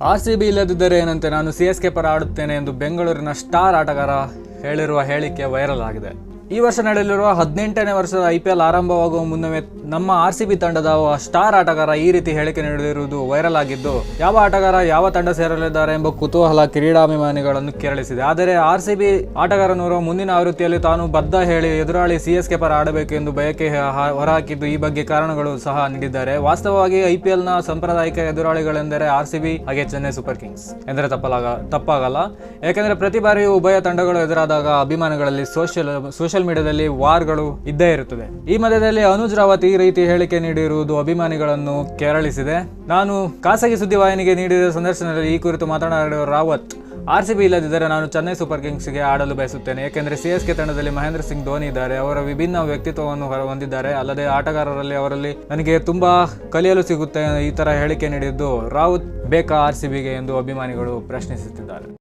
R C B ಇಲ್ಲದಿದ್ದರೆ ಏನಂತೆ? ನಾನು ಸಿ ಎಸ್ ಕೆ ಪರ ಆಡುತ್ತೇನೆ ಎಂದು ಬೆಂಗಳೂರಿನ ಸ್ಟಾರ್ ಆಟಗಾರ ಹೇಳಿರುವ ಹೇಳಿಕೆ ವೈರಲ್ ಆಗಿದೆ. ಈ ವರ್ಷ ನಡೆಯಲಿರುವ ಹದಿನೆಂಟನೇ ವರ್ಷದ ಐ ಪಿ ಎಲ್ ಆರಂಭವಾಗುವ ಮುನ್ನವೇ ನಮ್ಮ ಆರ್ ಸಿ ಬಿ ತಂಡದ ಸ್ಟಾರ್ ಆಟಗಾರ ಈ ರೀತಿ ಹೇಳಿಕೆ ನೀಡಿರುವುದು ವೈರಲ್ ಆಗಿದ್ದು, ಯಾವ ಆಟಗಾರ ಯಾವ ತಂಡ ಸೇರಲಿದ್ದಾರೆ ಎಂಬ ಕುತೂಹಲ ಕ್ರೀಡಾಭಿಮಾನಿಗಳನ್ನು ಕೆರಳಿಸಿದೆ. ಆದರೆ ಆರ್ ಸಿ ಬಿ ಆಟಗಾರನವರು ಮುಂದಿನ ಆವೃತ್ತಿಯಲ್ಲಿ ತಾನು ಬದ್ಧ ಹೇಳಿ ಎದುರಾಳಿ ಸಿ ಎಸ್ ಕೆ ಪರ ಆಡಬೇಕು ಎಂದು ಬಯಕೆ ಹೊರಹಾಕಿದ್ದು ಈ ಬಗ್ಗೆ ಕಾರಣಗಳು ಸಹ ನೀಡಿದ್ದಾರೆ. ವಾಸ್ತವವಾಗಿ ಐ ಪಿ ಎಲ್ನ ಸಾಂಪ್ರದಾಯಿಕ ಎದುರಾಳಿಗಳೆಂದರೆ ಆರ್ ಸಿ ಬಿ, ಹಾಗೆ ಚೆನ್ನೈ ಸೂಪರ್ ಕಿಂಗ್ಸ್. ಎಂದರೆ ತಪ್ಪಲಾಗ, ತಪ್ಪಾಗಲ್ಲ. ಯಾಕೆಂದರೆ ಪ್ರತಿ ಬಾರಿಯೂ ಉಭಯ ತಂಡಗಳು ಎದುರಾದಾಗ ಅಭಿಮಾನಿಗಳಲ್ಲಿ ಸೋಷಿಯಲ್ ಸೋಷಿಯಲ್ ಮೀಡಿಯಾದಲ್ಲಿ ವಾರ್ಗಳು ಇದ್ದೇ ಇರುತ್ತದೆ. ಈ ಮಧ್ಯದಲ್ಲಿ ಅನುಜ್ ರಾವತ್ ಈ ರೀತಿ ಹೇಳಿಕೆ ನೀಡಿರುವುದು ಅಭಿಮಾನಿಗಳನ್ನು ಕೆರಳಿಸಿದೆ. ನಾನು ಖಾಸಗಿ ಸುದ್ದಿವಾಹಿನಿಗೆ ನೀಡಿದ ಸಂದರ್ಶನದಲ್ಲಿ ಈ ಕುರಿತು ಮಾತನಾಡಿರುವ ರಾವತ್, ಆರ್ ಸಿ ಬಿ ಇಲ್ಲದಿದ್ದರೆ ನಾನು ಚೆನ್ನೈ ಸೂಪರ್ ಕಿಂಗ್ಸ್ಗೆ ಆಡಲು ಬಯಸುತ್ತೇನೆ. ಏಕೆಂದರೆ ಸಿ ಎಸ್ ಕೆ ತಂಡದಲ್ಲಿ ಮಹೇಂದ್ರ ಸಿಂಗ್ ಧೋನಿ ಇದ್ದಾರೆ. ಅವರ ವಿಭಿನ್ನ ವ್ಯಕ್ತಿತ್ವವನ್ನು ಹೊರ ಹೊಂದಿದ್ದಾರೆ. ಅಲ್ಲದೆ ಆಟಗಾರರಲ್ಲಿ ಅವರಲ್ಲಿ ನನಗೆ ತುಂಬಾ ಕಲಿಯಲು ಸಿಗುತ್ತೆ ಈ ತರ ಹೇಳಿಕೆ ನೀಡಿದ್ದು ರಾವತ್, ಬೇಕಾ ಆರ್ ಸಿ ಬಿಗೆ ಎಂದು ಅಭಿಮಾನಿಗಳು ಪ್ರಶ್ನಿಸುತ್ತಿದ್ದಾರೆ.